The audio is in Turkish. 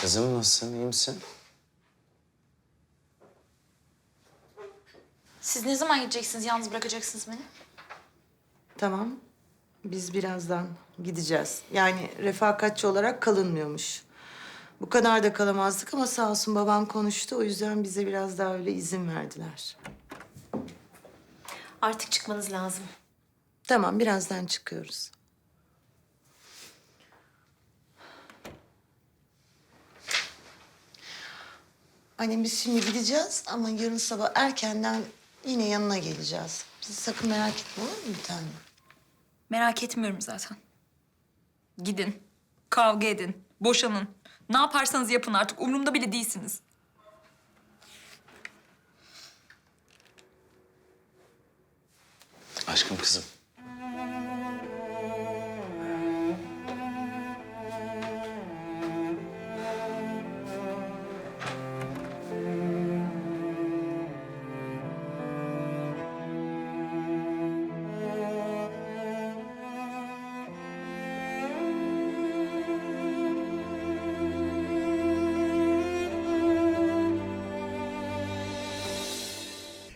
Kızım nasılsın, iyi misin? Siz ne zaman gideceksiniz? Yalnız bırakacaksınız beni. Tamam. Biz birazdan gideceğiz. Yani refakatçi olarak kalınmıyormuş. Bu kadar da kalamazdık ama sağ olsun babam konuştu. O yüzden bize biraz daha öyle izin verdiler. Artık çıkmanız lazım. Tamam, birazdan çıkıyoruz. Annem biz şimdi gideceğiz ama yarın sabah erkenden yine yanına geleceğiz. Bizi sakın merak etme olur mu bir tane? Merak etmiyorum zaten. Gidin, kavga edin, boşanın. Ne yaparsanız yapın artık umurumda bile değilsiniz. Aşkım kızım.